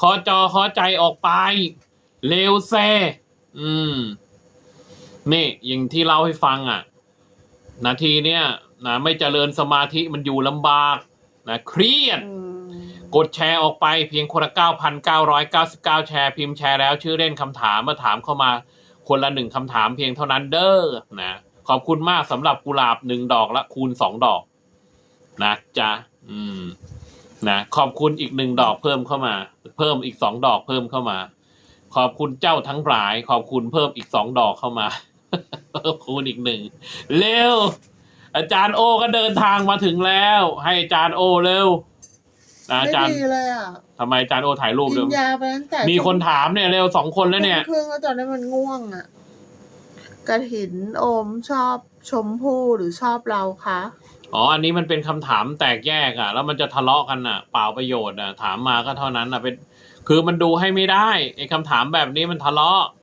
ขอจอขอใจออกไป เลวแซ่อืมนี่อย่างที่เล่าให้ฟังอะ นาทีเนี้ยนะไม่เจริญสมาธิมันอยู่ลำบาก นะเครียดอืมกดแชร์ออกไปเพียงคนละ 9,999 แชร์พิมพ์แชร์แล้ว ชื่อเล่นคำถามมาถามเข้ามาคนละหนึ่งคำถามเพียงเท่านั้นเด้อนะขอบคุณมากสำหรับกุหลาบหนึ่งดอกละคูณสองดอก นะจ๊ะ อืม นะขอบคุณอีกหนึ่งดอกเพิ่มเข้ามา เพิ่มอีกสองดอกเพิ่มเข้ามา ขอบคุณเจ้าทั้งหลาย ขอบคุณเพิ่มอีกสองดอกเข้ามาเพิ่มคูณอีกหนึ่งเร็ว อาจารย์โอก็เดินทางมาถึงแล้ว ให้อาจารย์โอเร็วนะอาไม่จารย์ดีเลยอะทำไมอาจารย์โอถ่ายรูปกิเร็นวยาไปตั้งแต่มีคนถามเนี่ยเร็วสองคนแล้วเนี่ย ครึ่งแล้วตอนนี้นมันง่วงอะกระถินโอมชอบชมพู่หรือชอบเราคะ อ๋อ อันนี้มันเป็นคำถามแตกแยกอะ แล้วมันจะทะเลาะกันอะ เปล่าประโยชน์อะ ถามมาก็เท่านั้นอะ เป็น คือมันดูให้ไม่ได้ไอ้คำถามแบบนี้มันทะเลาะ